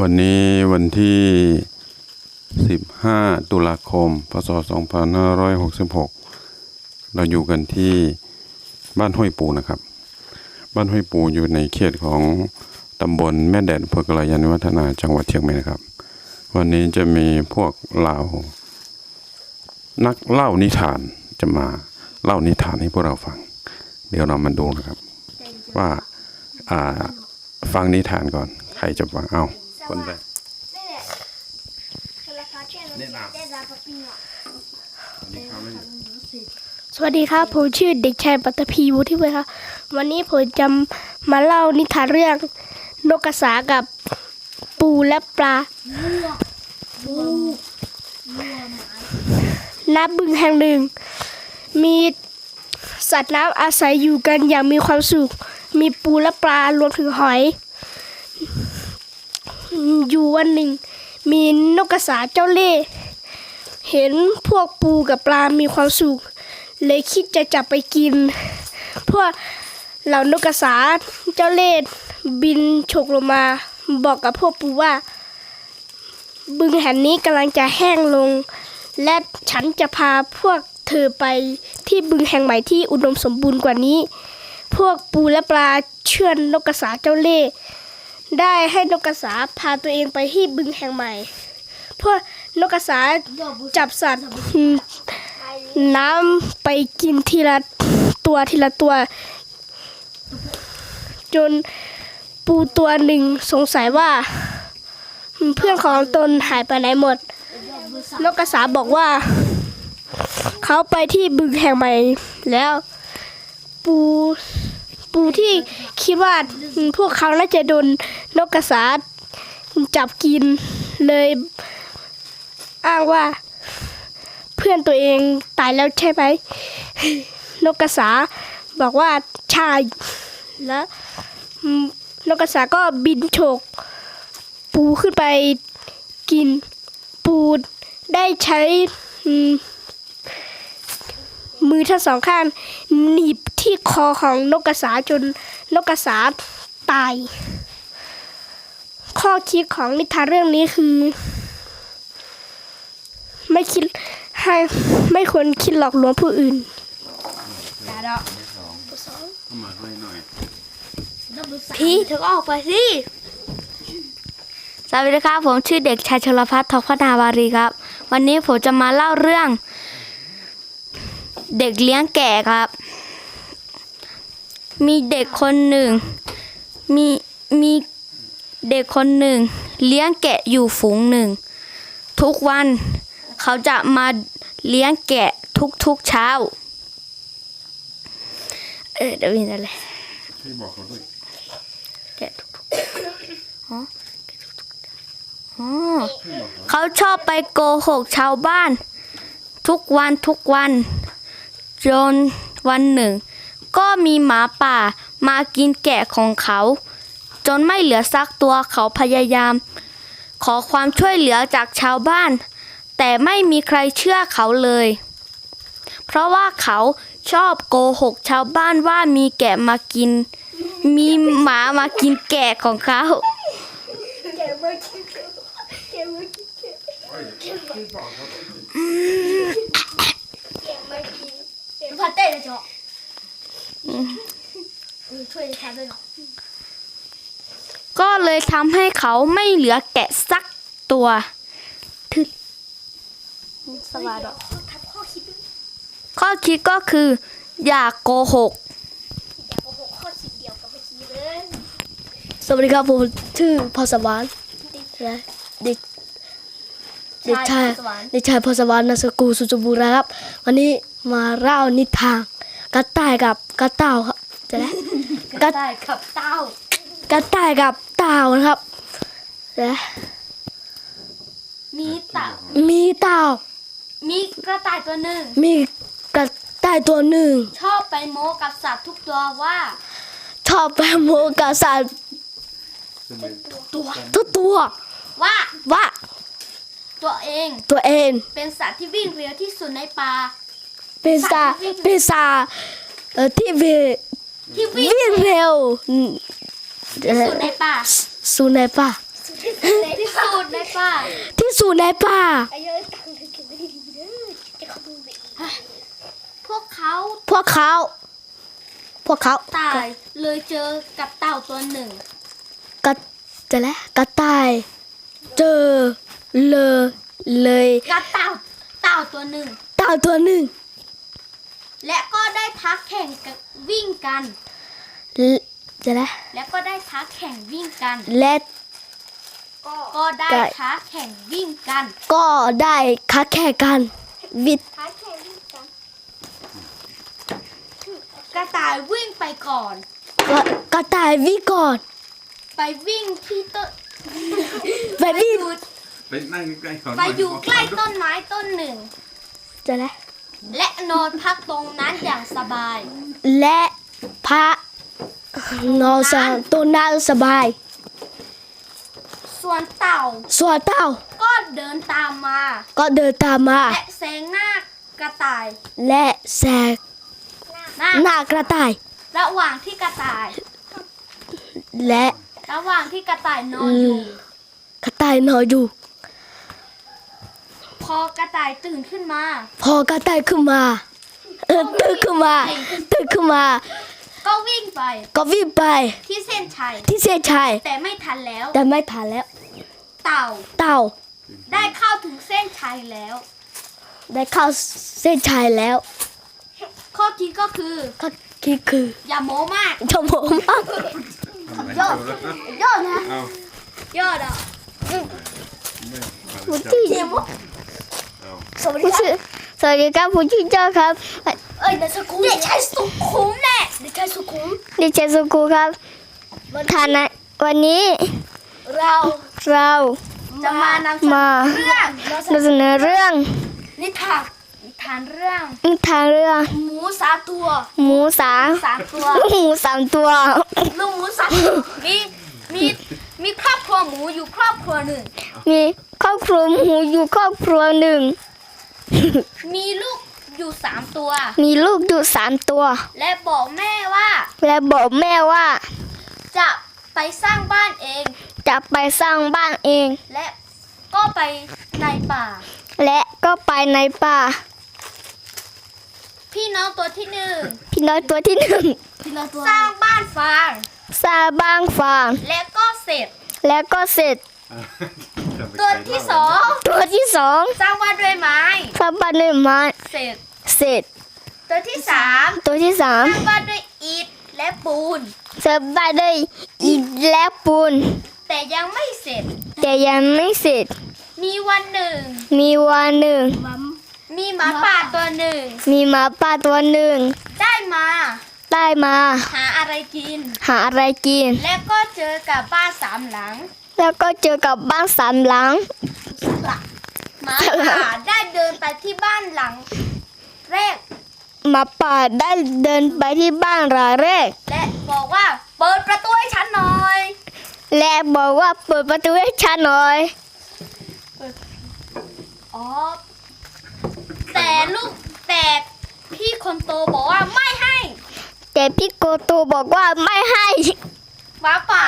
วันนี้วันที่ 15 ตุลาคม พศ 2566 เราอยู่กันที่บ้านห้วยปูนะครับ บ้านห้วยปูอยู่ในเขตของตำบลแม่แดดอำเภอกระยาณิวัฒนาจังหวัดเชียงใหม่นะครับ วันนี้จะมีพวกเหล่านักเล่านิทานจะมาเล่านิทานให้พวกเราฟัง เดี๋ยวเรามาดูนะครับ ว่าฟังนิทานก่อน ใครจะฟังเอา คนแรกสวัสดีครับผมชื่อเด็กชายปัตภีวุฒิเวครับวันนี้ผมจะมาเล่านิทานเรื่องนกกระสากับปูและปลาณบึงแห่งหนึ่ง มีสัตว์น้ำอาศัยอยู่กันอย่างมีความสุข มีปูและปลารวมถึงหอย อยู่วันหนึ่ง มีนกกระสาเจ้าเล่ห์เห็นพวกปูกับปลา มีความสุข เลยคิดจะจับไปกิน พวกเหล่านกกระสาเจ้าเล่ห์บินฉกลงมา บอกกับพวกปูว่า บึงแห่งนี้กำลังจะแห้งลง และฉันจะพาพวกเธอไปที่บึงแห่งใหม่ที่อุดมสมบูรณ์กว่านี้ พวกปูและปลาเชื่อนนกกระสาเจ้าเล่ห์ ได้ให้นกกระสาพาตัวเองไปที่บึงแห่งใหม่ เพวกนกกระสาจับสัตว์น้ำไปกินทีละตัวทีละตัว จนปูตัวหนึ่งสงสัยว่า เพื่อนของตนหายไปไหนหมด นกกระสาบอกว่า เขาไปที่บึงแห่งใหม่แล้วปู ปูที่คิดว่าพวกเขาน่าจะโดนนกกระสาจับกินเลยอ้างว่า เพื่อนตัวเองตายแล้วใช่ไหมนกกระสาบอกว่าใช่แล้วนกกระสาก็บินโฉกปูขึ้นไปกินปูได้ใช้มมือทั้งสองข้างหนีบ ที่คอของนกกระสาจนนกกระสาตาย ข้อคิดของนิทานเรื่องนี้คือ ไม่คิดให้ไม่ควรคิดหลอกลวงผู้อื่นเข้ามาด้หน่อยพี่เธอก็ออกไปสิสวัสดีครับผมชื่อเด็กชายชลพัฒน์ทองพนาวารีครับ วันนี้ผมจะมาเล่าเรื่อง เด็กเลี้ยงแกะครับ มีเด็กคนหนึ่ง มีมีเด็กคนหนึ่ง เลี้ยงแกะอยู่ฝูงหนึ่ง ทุกวันเขาจะมาเลี้ยงแกะทุกๆเช้า เออเดี๋ยวมีอะไรพี่บอกเขาด้วยแกะทุกๆอ๋อแกะทุกๆอ๋อเขาชอบไปโกหกชาวบ้าน ทุกวันทุกวัน จนวันหนึ่ง ก็มีหมาป่ามากินแกะของเขา จนไม่เหลือสักตัวเขาพยายาม ขอความช่วยเหลือจากชาวบ้าน แต่ไม่มีใครเชื่อเขาเลย เพราะว่าเขาชอบโกหกชาวบ้านว่ามีแกะมากิน มีหมามากินแกะของเขาพาเต้เลยจ๊อ ช่วยทำด้วยหรอก็เลยทำให้เขาไม่เหลือแกะสักตัวทึสวัสดีข้อคิดก็คือ อย่าโกหกสวัสดีครับผมชื่อพอสวรรค์นะเด็กเด็กชายเด็กชายพอสวรรค์นามสกุลสุจบูรณ์ครับ วันนี้มาเล่านิทาน กระต่ายกับกระเต่าครับจะได้กระได้กับเต้ากระต่ายกับเต่านะครับนะมีเต่ามีเต่า มีกระต่ายตัวหนึ่ง มีกระต่ายตัวหนึ่ง ชอบไปโม้กับสัตว์ทุกตัวว่า ชอบไปโมกับสัตว์ทุกตัว ว่าว่า ตัวเอง ตัวเอง เป็นสัตว์ที่วิ่งเร็วที่สุดในป่า เป็นซาเป็นซาเอ่อที่วิ่งที่วิ่งวิ่งเร็วอืมที่สุดในป่าสูในป่าสุดในป่าที่สุดในป่าพวกเขาพวกเขาพวกเขาตายเลยเจอกับเต่าตัวหนึ่งกระจะแล้วกระต่ายเจอเลยเลยกับเต่าเต่าตัวหนึ่งเต่าตัวหนึ่ง และก็ได้ทักแข่งกับวิ่งกันและจะแล้วและก็ได้ท้าแข่งวิ่งกัน และก็ได้ได้ท้าแข่งวิ่งกันก็ได้ค้าแข่งกันวิทย์ท้าแข่งวิ่งกัน กระต่ายวิ่งไปก่อนกระกระต่ายวิ่งก่อน ไปวิ่งที่ต้นไปวิ่งอยู่ไปนั่งใกล้เขาไปอยู่ใกล้ต้นไม้ต้นหนึ่งจะแล้ว และนอนพักตรงนั้นอย่างสบาย และพระนอนสตัวน่าสบาย ส่วนเต่าส่วนเต่าก็เดินตามมา ก็เดินตามมา และแซงหน้ากระต่าย และแสกหน้าหน้ากระต่าย ระหว่างที่กระต่าย และระหว่างที่กระต่ายนอนอยู่กระต่ายนอนอยู่ พอกระต่ายตื่นขึ้นมา พอกระต่ายขึ้นมาเออตื่นขึ้นมาตื่นขึ้นมา ก็วิ่งไป ก็วิ่งไป ที่เส้นชัย ที่เส้นชัย แต่ไม่ทันแล้ว แต่ไม่ทันแล้ว เต่า เต่า ได้เข้าถึงเส้นชัยแล้ว ได้เข้าเส้นชัยแล้ว ข้อคิดก็คือก็คิดคือ อย่าโม้มากชมผมมากยอดยอดนะเอายอดอะผู้ที่ สวัสดีครับ สวัสดีครับผู้ที่เจ้าครับ เอ้ยเด็กชายสุขุมเด็กชายสุขุมแน่เด็กชายสุขุมดิฉันสุกูครับฐานะวันนี้ เราเราจะมานำเสนมาอเรื่องนำเสนอเรื่อง นิทานนิทานเรื่องนิทานเรื่อง หมูสามตัว หมูสามสามตัวหมูสามตัวลูกหมูสามตัวมีมีมีครอบครัวหมูอยู่ครอบครัวหนึ่งมี ครอบครัวหมูอยู่ครอบครัวหนึ่ง มีลูกอยู่สามตัว มีลูกอยู่สามตัว และบอกแม่ว่า และบอกแม่ว่า จะไปสร้างบ้านเอง จะไปสร้างบ้านเอง และก็ไปในป่า และก็ไปในป่า พี่น้องตัวที่หนึ่งพี่น้อยตัวที่หนึ่งสร้างบ้านฟางสร้างบ้านฟาง และก็เสร็จ แล้วก็เสร็จ ตัวที่สองตัวที่สองสร้างบ้านด้วยไม้สร้างบ้านด้วยไม้เสร็จเสร็จ ตัวที่สามตัวที่สาสมร้างบ้านด้วยอิฐและปูนสร้างบ้านด้วยอิฐและปูน แต่ยังไม่เสร็จ แต่ยังไม่เสร็จ มีวันหนึ่ง มีวันหนึ่ง มีหมาป่าตัวหนึ่ง มีหมาป่าตัวหนึ่ง ได้มาได้มา หาอะไรกิน หาอะไรกิน และก็เจอกับบ้านสามหลัง แล้วก็เจอกับบ้านสามหลัง หมาป่าได้เดินไปที่บ้านหลัง แรก หมาป่าได้เดินไปที่บ้านหลังแรก และบอกว่าเปิดประตูให้ฉันหน่อย และบอกว่าเปิดประตูให้ฉันหน่อย อ๋อ แต่ลูกแต่พี่คนโตบอกว่าไม่ให้ แต่พี่โกโตบอกว่าไม่ให้ หมาป่า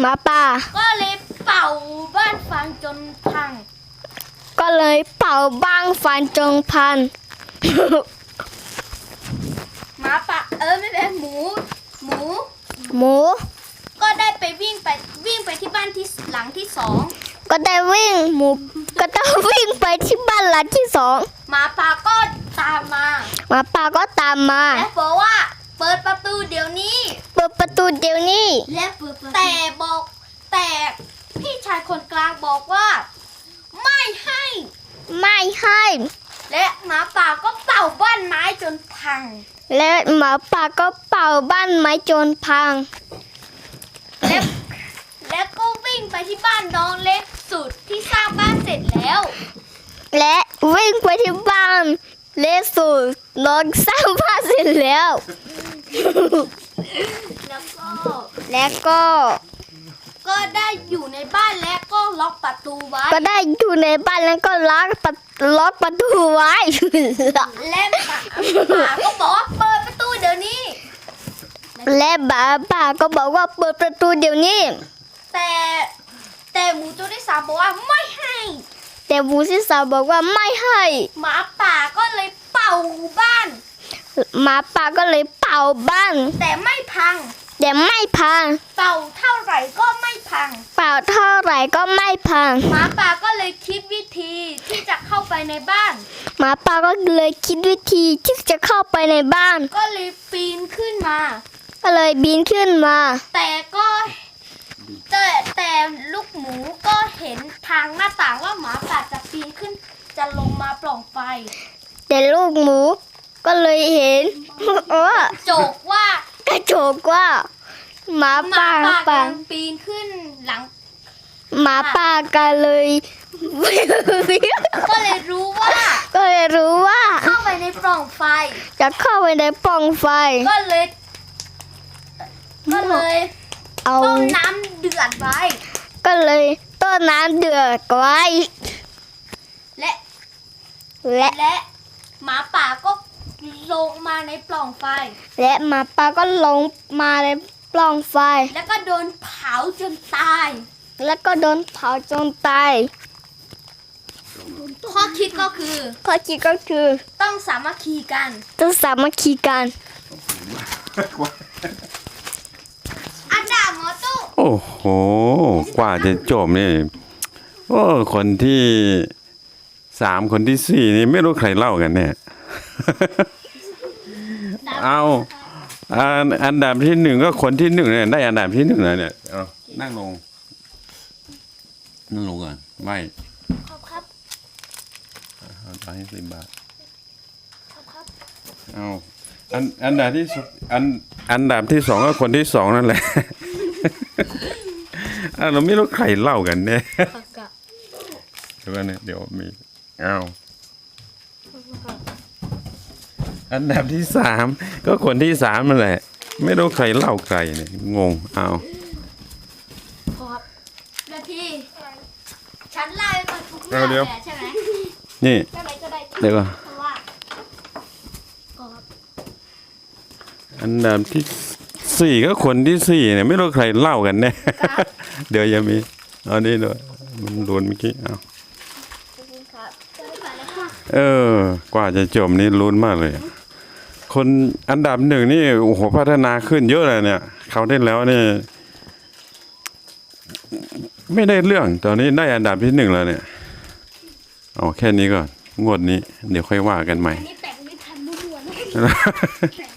หมาป่า ก็เลยเป่าบ้านฟังจนพัง ก็เลยเป่าบ้างฟันจงพัน หมาป่าเออไม่เป็นหมู หมู หมู ก็ได้ไปวิ่งไปวิ่งไปที่บ้านที่หลังที่สองก็ได้วิ่งหมู ก็ต้องวิ่งไปที่บ้านหลังที่สองหมาป่าก็ตามมาหมาป่าก็ตามมา และบอกว่าเปิดประตูเดี๋ยวนี้ เปิดประตูเดี๋ยวนี้ และแต่บอกแต่พี่ชายคนกลางบอกว่า ไม่ให้ ไม่ให้ และหมาป่าก็เป่าบ้านไม้จนพัง และหมาป่าก็เป่าบ้านไม้จนพัง และและก็วิ่งไปที่บ้านน้องเล็กสุดที่สร้างบ้านเสร็จแล้ว และวิ่งไปที่บ้านเลสสูลองสร้างบ้านเสร็จแล้ว แล้วก็และก็ก็ได้อยู่ในบ้านและก็ล็อกประตูไว้ ก็ได้อยู่ในบ้านแล้วก็ล็อกประล็อกประตูไว้ และหมาหมาก็บอกว่าเปิดประตูเดี๋ยวนี้ และบาป่าก็บอกว่าเปิดประตูเดี๋ยวนี้ แต่แต่หมูตัวที่สามามบอกว่าไม่ให้ แต่หมูที่สามบอกว่าไม่ให้ หมาป่าก็เลยเป่าบ้าน หมาป่าก็เลยเป่าบ้านแต่ไม่พัง แต่ไม่พัง เป่าเท่าไหร่ก็ไม่พัง เป่าเท่าไหร่ก็ไม่พัง หมาป่าก็เลยคิดวิธีที่จะเข้าไปในบ้าน หมาป่าก็เลยคิดวิธีที่จะเข้าไปในบ้าน ก็เลยปีนขึ้นมา ก็เลยบินขึ้นมา แต่ก็แต่แต่ลูกหมูก็เห็นทางหน้าต่างว่าหมาป่าจะปีนขึ้น จะลงมาปล่องไฟ แต่ลูกหมูก็เลยเห็นว่าโจกว่ากระจกว่าหมาหมาป่าป่าป่ากำลังปีนขึ้นหลัง หมาป่าก็เลย ก็เลยรู้ว่าก็เลยรู้ว่า เข้าไปในปล่องไฟ จะเข้าไปในปล่องไฟ ก็เลย ก็เลยเอา ต้มน้ำเดือดไว้ ก็เลยต้นน้ำเดือดไว้และและและหมาป่าก็ ลงมาในปล่องไฟ และหมาป่าก็ลงมาในปล่องไฟ แล้วก็โดนเผาจนตาย แล้วก็โดนเผาจนตายข้อคิดก็คือข้อคิดก็คือต้องสามัคคีกัน ต้องสามัคคีกันอันดาหมอตู้โอ้โห กว่าจะจบนี่โอ้คนที่สามคนที่สี่นี่ไม่รู้ใครเล่ากันเนี่ย เอาอันอันดับที่หนึ่งก็คนที่หนึ่งเนี่ยได้อันดับที่หนึ่งเลยเนี่ยเอานั่งลง นั่งลงก่อนไม่ครับครับเอาไปให้สิบบาทเอาอันอันดับที่สุดอันอันดับที่สองก็คนที่สองนั่นแหละอะเราไม่รู้ใครเล่ากันเนี่ยเดี๋ยวก่อนนะเดี๋ยวมีอ้าว อันดับที่สามก็คนที่สามนั่นแหละ ไม่รู้ใครเล่าใครเนี่ยงงอ้าวครับนาทีฉันไล่ไปทุกเรื่องเลยใช่ไหมนี่ก็ไหนก็ได้เดี๋ยวก่อนเพราะว่าอันดับที่สี่ก็คนที่สี่เนี่ยไม่รู้ใครเล่ากันเนี่ยเดี๋ยวยังมีเอานี่ด้วยมันโดนเมื่อกี้อ้าวเออ กว่าจะจบนี่ลุ้นมากเลย คนอันดับหนึ่งนี่โอ้โหพัฒนาขึ้นเยอะเลยเนี่ย เขาได้แล้วนี่ ไม่ได้เรื่องตอนนี้ได้อันดับที่หนึ่งแล้วเนี่ยเอาแค่นี้ก่อนงวดนี้ เดี๋ยวค่อยว่ากันใหม่ อันนี้แปลงไม่ทันมุ่วน